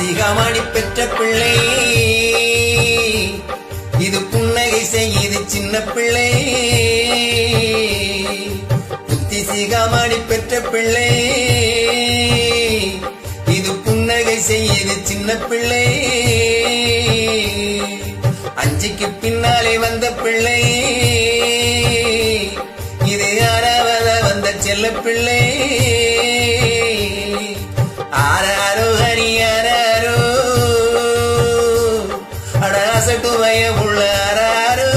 சிகாமணி பெற்ற பிள்ளை. இது புன்னகை செய்யுது சின்ன பிள்ளை. புத்தி சிகாமணி பெற்ற பிள்ளை. இது புன்னகை செய்யுது சின்ன பிள்ளை. அஞ்சுக்கு பின்னாலே வந்த பிள்ளை. அசட்டு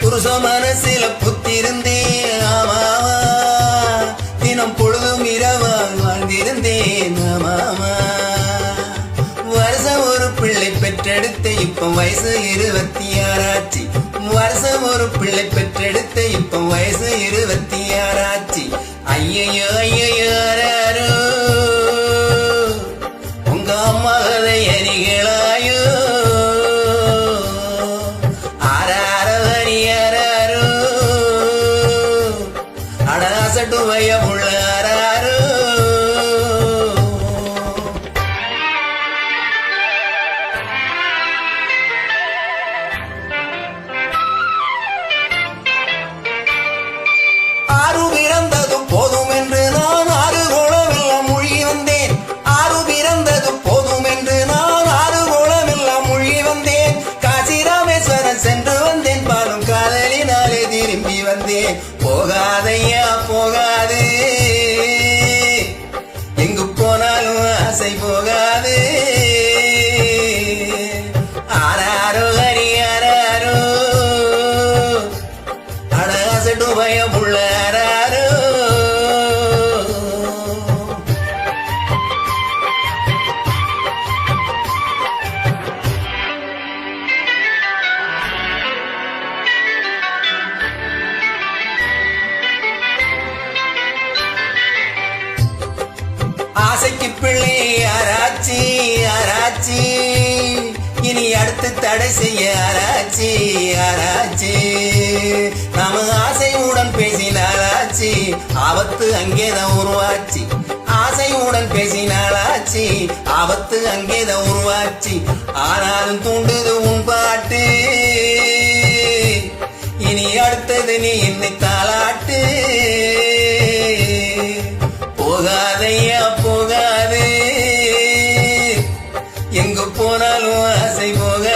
புருஷ மனசில புத்திருந்தே ஆமாவா? தினம் பொழுது பெற்றெடுத்த இப்ப வயசு இருபத்தி ஆறாச்சு வருஷம் ஒரு பிள்ளை பெற்றெடுத்த இப்ப வயசு இருபத்தி ஆறாச்சு ஐயையோ ஐயையோ உங்க அம்மா மறந்தே போகாதையா போகாது. எங்கு போனாலும் ஆசை போகாது. ஆராய்ச்சி. இனி அடுத்து தடை செய்ய ஆராய்ச்சி ஆராய்ச்சி. நாம ஆசையுடன் பேசினாலாச்சு ஆபத்து அங்கேதான் உருவாச்சு. ஆசையுடன் பேசினாலாச்சு ஆபத்து அங்கேதான் உருவாச்சு. ஆனாலும் தூண்டுது உன் எங்கு போனாலும் ஆசை போக